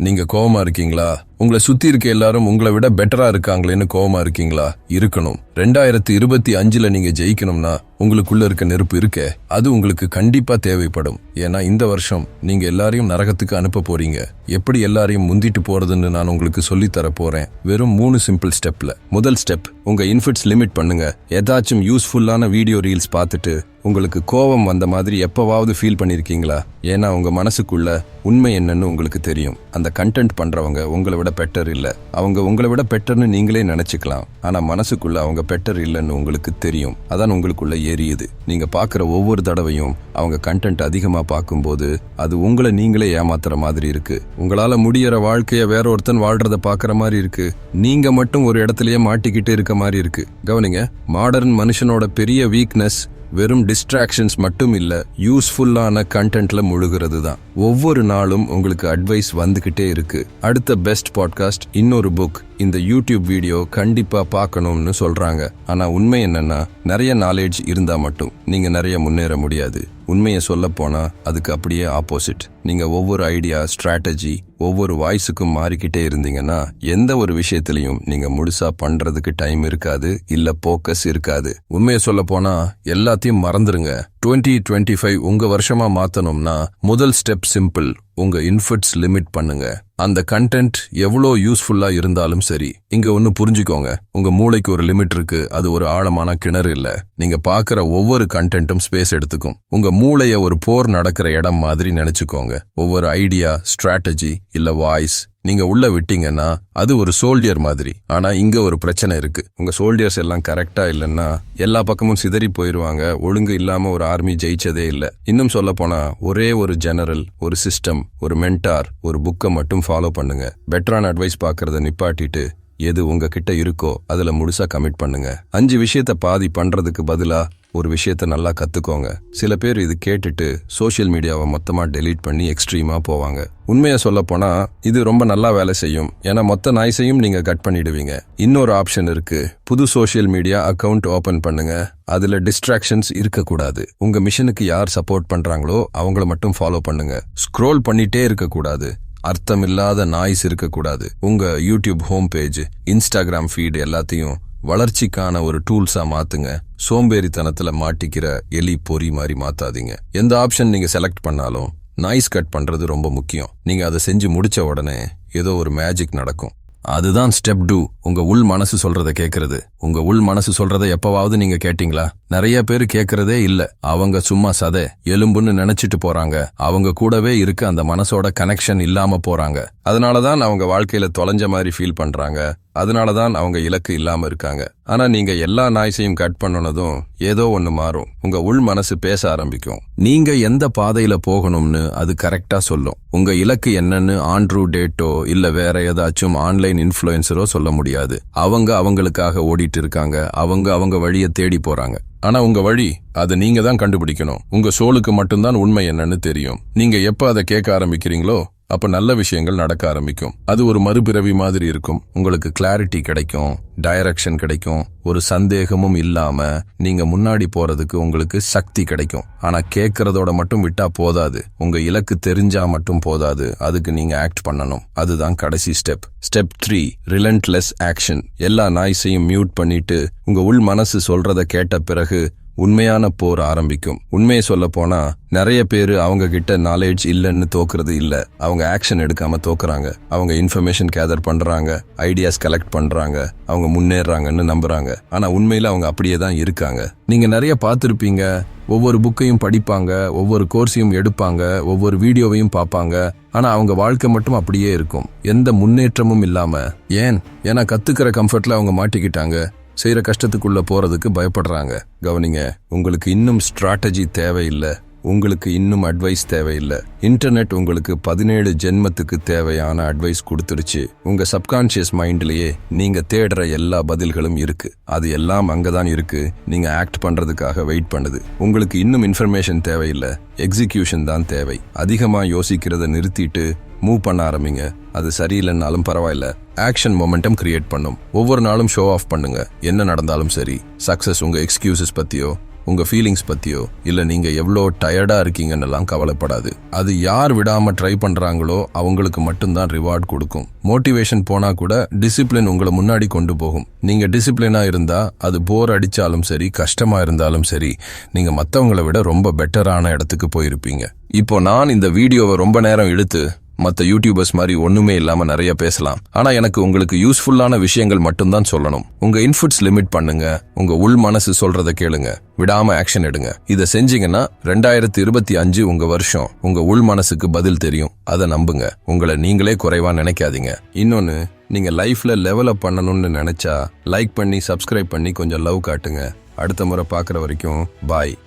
நீங்க கோவமா இருக்கீங்களா? உங்களை சுத்தி இருக்க எல்லாரும் உங்களை விட பெட்டரா இருக்காங்களேன்னு கோவமா இருக்கீங்களா? இருக்கணும். ரெண்டாயிரத்தி இருபத்தி அஞ்சுல நீங்க ஜெயிக்கணும்னா உங்களுக்குள்ள இருக்க நெருப்பு இருக்கே. அது உங்களுக்கு கண்டிப்பா தேவைப்படும். ஏன்னா இந்த வருஷம் நீங்க எல்லாரையும் நரகத்துக்கு அனுப்ப போறீங்க. எப்படி எல்லாரையும் முந்திட்டு போறதுன்னு நான் உங்களுக்கு சொல்லி தர போறேன். வெறும் மூணு சிம்பிள் ஸ்டெப்ல முதல் ஸ்டெப் உங்க இன்ஃபிட்ஸ் லிமிட் பண்ணுங்க. ஏதாச்சும் யூஸ்ஃபுல்லான வீடியோ ரீல்ஸ் பார்த்துட்டு உங்களுக்கு கோபம் வந்த மாதிரி எப்போவாவது ஃபீல் பண்ணியிருக்கீங்களா ஏன்னா உங்கள் மனசுக்குள்ள உண்மை என்னன்னு உங்களுக்கு தெரியும். அந்த கண்டென்ட் பண்ணுறவங்க உங்களை விட பெட்டர் இல்லை. அவங்க உங்களை விட பெட்டர்னு நீங்களே நினச்சிக்கலாம். ஆனால் மனசுக்குள்ள அவங்க பெட்டர் இல்லைன்னு உங்களுக்கு தெரியும். அதான் உங்களுக்குள்ள எரியுது நீங்கள் பார்க்குற ஒவ்வொரு தடவையும் அவங்க கண்டென்ட் அதிகமாக பார்க்கும்போது அது உங்களை நீங்களே ஏமாத்துற மாதிரி இருக்கு. உங்களால் முடியற வாழ்க்கையை வேற ஒருத்தன் வாழ்றத பார்க்குற மாதிரி இருக்கு. நீங்கள் மட்டும் ஒரு இடத்துலயே மாட்டிக்கிட்டு இருக்க மாதிரி இருக்கு. கவனிங்க மாடர்ன் மனுஷனோட பெரிய வீக்னஸ் வெறும் டிஸ்ட்ராக்ஷன்ஸ் மட்டும் இல்லை யூஸ்ஃபுல்லான கண்டென்ட்ல முழுகிறது தான் ஒவ்வொரு நாளும் உங்களுக்கு அட்வைஸ் வந்துகிட்டே இருக்கு. அடுத்த பெஸ்ட் பாட்காஸ்ட் இன்னொரு புக் இந்த யூடியூப் வீடியோ கண்டிப்பா பார்க்கணும்னு சொல்றாங்க. ஆனா உண்மை என்னன்னா நிறைய நாலேஜ் இருந்தா மட்டும் நீங்க நிறைய முன்னேற முடியாது. உண்மையை சொல்ல போனால் அதுக்கு அப்படியே ஆப்போசிட் நீங்கள் ஒவ்வொரு ஐடியா ஸ்ட்ராட்டஜி ஒவ்வொரு வாய்ஸுக்கும் மாறிக்கிட்டே இருந்தீங்கன்னா எந்த ஒரு விஷயத்திலையும் நீங்கள் முழுசாக பண்ணுறதுக்கு டைம் இருக்காது இல்லை போக்கஸ் இருக்காது. உண்மையை சொல்ல போனால் எல்லாத்தையும் மறந்துருங்க. 2025 டுவெண்ட்டி ஃபைவ் உங்கள் வருஷமாக மாற்றணும்னா முதல் ஸ்டெப் சிம்பிள் உங்கள் இன்ஃபிட்ஸ் லிமிட் பண்ணுங்கள் அந்த கண்டென்ட் எவ்வளோ யூஸ்ஃபுல்லாக இருந்தாலும் சரி இங்கே ஒன்று புரிஞ்சுக்கோங்க. உங்கள் மூளைக்கு ஒரு லிமிட் இருக்கு அது ஒரு ஆழமான கிணறு இல்லை. நீங்கள் பார்க்குற ஒவ்வொரு கண்டென்ட்டும் ஸ்பேஸ் எடுத்துக்கும். உங்கள் மூளையை ஒரு போர் நடக்கிற இடம் மாதிரி நினச்சிக்கோங்க. ஒவ்வொரு ஐடியா ஸ்ட்ராட்டஜி இல்லை வாய்ஸ் நீங்க உள்ள விட்டீங்கன்னா அது ஒரு சோல்டியர் மாதிரி. ஆனா இங்க ஒரு பிரச்சனை இருக்கு. உங்க சோல்டியர்ஸ் எல்லாம் கரெக்டா இல்லைன்னா எல்லா பக்கமும் சிதறி போயிருவாங்க. ஒழுங்கு இல்லாம ஒரு ஆர்மி ஜெயிச்சதே இல்லை. இன்னும் சொல்ல போனா ஒரே ஒரு ஜெனரல் ஒரு சிஸ்டம் ஒரு மென்டார் ஒரு புக்கை மட்டும் ஃபாலோ பண்ணுங்க. பெட்டரான அட்வைஸ் பாக்குறத நிப்பாட்டிட்டு எது உங்ககிட்ட இருக்கோ அதுல முழுசா கமிட் பண்ணுங்க. அஞ்சு விஷயத்த பாதி பண்றதுக்கு பதிலா ஒரு விஷயத்த நல்லா கத்துக்கோங்க. சில பேர் இது கேட்டுட்டு சோஷியல் மீடியாவை மொத்தமா டெலீட் பண்ணி எக்ஸ்ட்ரீமா போவாங்க. உண்மையை சொல்ல போனா இது ரொம்ப நல்லா வேலை செய்யும். ஏன்னா மொத்த நாய்ஸையும் நீங்க கட் பண்ணிடுவீங்க. இன்னொரு ஆப்ஷன் இருக்கு. புது சோஷியல் மீடியா அக்கவுண்ட் ஓபன் பண்ணுங்க. அதுல டிஸ்ட்ராக்ஷன்ஸ் இருக்கக்கூடாது. உங்க மிஷனுக்கு யார் சப்போர்ட் பண்றாங்களோ அவங்கள மட்டும் ஃபாலோ பண்ணுங்க. ஸ்க்ரோல் பண்ணிட்டே இருக்கக்கூடாது. அர்த்தமில்லாத நாய்ஸ் இருக்கக்கூடாது. உங்க YouTube home page Instagram feed எல்லாத்தையும் வளர்ச்சிக்கான ஒரு டூல்ஸா மாத்துங்க. சோம்பேறித்தனத்துல மாட்டிக்கிற எலி பொறி மாதிரி மாத்தாதீங்க. எந்த ஆப்ஷன் நீங்க செலக்ட் பண்ணாலும் நாய்ஸ் கட் பண்றது ரொம்ப முக்கியம். நீங்க அதை செஞ்சு முடிச்ச உடனே ஏதோ ஒரு மேஜிக் நடக்கும். அதுதான் ஸ்டெப் டூ. உங்க உள் மனசு சொல்றத கேக்குறது. உங்க உள் மனசு சொல்றத எப்பவாவது நீங்க கேட்டீங்களா? நிறைய பேர் கேட்கறதே இல்ல. அவங்க சும்மா சதை எலும்புன்னு நினைச்சிட்டு போறாங்க. அவங்க கூடவே இருக்க அந்த மனசோட கனெக்ஷன் இல்லாம போறாங்க. அதனாலதான் அவங்க வாழ்க்கையில தொலைஞ்ச மாதிரி ஃபீல் பண்றாங்க. அதனால தான் அவங்க இலக்கு இல்லாம இருக்காங்க. ஆனா நீங்க எல்லா நாய்ஸையும் கட் பண்ணனதும் ஏதோ ஒன்னு மாறும். உங்க உள் மனசு பேச ஆரம்பிக்கும். நீங்க எந்த பாதையில போகணும்னு அது கரெக்டா சொல்லும். உங்க இலக்கு என்னன்னு ஆண்ட்ரூ டேட்டோ இல்ல வேற ஏதாச்சும் ஆன்லைன் இன்ஃபுளுசரோ சொல்ல முடியாது. அவங்க அவங்களுக்காக ஓடிட்டு இருக்காங்க. அவங்க அவங்க வழியை தேடி போறாங்க. ஆனா உங்க வழி அதை நீங்க தான் கண்டுபிடிக்கணும். உங்க சோலுக்கு மட்டும்தான் உண்மை என்னன்னு தெரியும். நீங்க எப்ப அதை கேட்க ஆரம்பிக்கிறீங்களோ அப்ப நல்ல விஷயங்கள் நடக்க ஆரம்பிக்கும். அது ஒரு மறுபிறவி மாதிரி இருக்கும். உங்களுக்கு கிளாரிட்டி கிடைக்கும் டைரக்ஷன் கிடைக்கும் ஒரு சந்தேகமும் இல்லாம நீங்க முன்னாடி போறதுக்கு உங்களுக்கு சக்தி கிடைக்கும். ஆனா கேட்கறதோட மட்டும் விட்டா போதாது. உங்க இலக்கு தெரிஞ்சா மட்டும் போதாது. அதுக்கு நீங்க ஆக்ட் பண்ணணும். அதுதான் கடைசி step step three relentless action எல்லா நாய்ஸையும் மியூட் பண்ணிட்டு உங்க உள் மனசு சொல்றத கேட்ட பிறகு உண்மையான போர் ஆரம்பிக்கும். உண்மையை சொல்ல போனா நிறைய பேர் அவங்க கிட்ட நாலேஜ் இல்லைன்னு தோக்குறது இல்ல. அவங்க ஆக்ஷன் எடுக்காம தோக்குறாங்க. அவங்க இன்ஃபர்மேஷன் கேதர் பண்றாங்க. ஐடியாஸ் கலெக்ட் பண்றாங்க. அவங்க முன்னேறாங்கன்னு நம்புறாங்க. ஆனா உண்மையில அவங்க அப்படியே தான் இருக்காங்க. நீங்க நிறைய பார்த்துருப்பீங்க. ஒவ்வொரு புக்கையும் படிப்பாங்க. ஒவ்வொரு கோர்ஸையும் எடுப்பாங்க. ஒவ்வொரு வீடியோவையும் பார்ப்பாங்க. ஆனா அவங்க வாழ்க்கை மட்டும் அப்படியே இருக்கும். எந்த முன்னேற்றமும் இல்லாம. ஏன்? ஏன்னா கத்துக்கிற கம்ஃபர்ட்ல அவங்க மாட்டிக்கிட்டாங்க. செய்கிற கஷ்டத்துக்குள்ளே போகிறதுக்கு பயப்படுறாங்க. கவனிங்க உங்களுக்கு இன்னும் ஸ்ட்ராட்டஜி தேவையில்லை. உங்களுக்கு இன்னும் அட்வைஸ் தேவையில்லை. இன்டர்நெட் உங்களுக்கு பதினேழு ஜென்மத்துக்கு தேவையான அட்வைஸ் கொடுத்துருச்சு உங்க சப்கான்ஷியஸ் மைண்ட்லயே நீங்க தேடுற எல்லா பதில்களும் இருக்கு. அது எல்லாம் அங்கதான் இருக்கு. நீங்க ஆக்ட் பண்றதுக்காக வெயிட் பண்ணுது. உங்களுக்கு இன்னும் இன்ஃபர்மேஷன் தேவையில்லை. எக்ஸிகியூஷன் தான் தேவை. அதிகமா யோசிக்கிறத நிறுத்திட்டு மூவ் பண்ண ஆரம்பிங்க. அது சரியில்லைன்னாலும் பரவாயில்ல. ஆக்ஷன் மொமெண்டம் கிரியேட் பண்ணும். ஒவ்வொரு நாளும் ஷோ ஆஃப் பண்ணுங்க. என்ன நடந்தாலும் சரி. சக்சஸ் உங்க எக்ஸ்கியூசஸ் பத்தியோ உங்க ஃபீலிங்ஸ் பத்தியோ இல்ல நீங்க எவ்வளோ டயர்டா இருக்கீங்கன்னெல்லாம் கவலைப்படாது. அது யார் விடாம ட்ரை பண்றாங்களோ அவங்களுக்கு மட்டும்தான் ரிவார்ட் கொடுக்கும். மோட்டிவேஷன் போனா கூட டிசிப்ளின் உங்களை முன்னாடி கொண்டு போகும். நீங்க டிசிப்ளினா இருந்தா அது போர் அடிச்சாலும் சரி கஷ்டமா இருந்தாலும் சரி நீங்க மத்தவங்களை விட ரொம்ப பெட்டரான இடத்துக்கு போயிருப்பீங்க. இப்போ நான் இந்த வீடியோவை ரொம்ப நேரம் எடுத்து மற்ற யூடியூபர்ஸ் மாதிரி ஒண்ணுமே இல்லாம நிறைய பேசலாம். ஆனா எனக்கு உங்களுக்கு யூஸ்ஃபுல்லான விஷயங்கள் மட்டும்தான் சொல்லணும். உங்க இன்புட்ஸ் லிமிட் பண்ணுங்க. உங்க உள் மனசு சொல்றதை கேளுங்க. விடாம ஆக்ஷன் எடுங்க. இதை செஞ்சீங்கன்னா ரெண்டாயிரத்தி இருபத்தி அஞ்சு உங்க வருஷம் உங்க உள் மனசுக்கு பதில் தெரியும். அதை நம்புங்க. உங்களை நீங்களே குறைவா நினைக்காதீங்க. இன்னொன்னு நீங்க லைஃப்ல லெவலப் பண்ணணும்னு நினைச்சா லைக் பண்ணி சப்ஸ்கிரைப் பண்ணி கொஞ்சம் லவ் காட்டுங்க. அடுத்த முறை பார்க்குற வரைக்கும் பாய்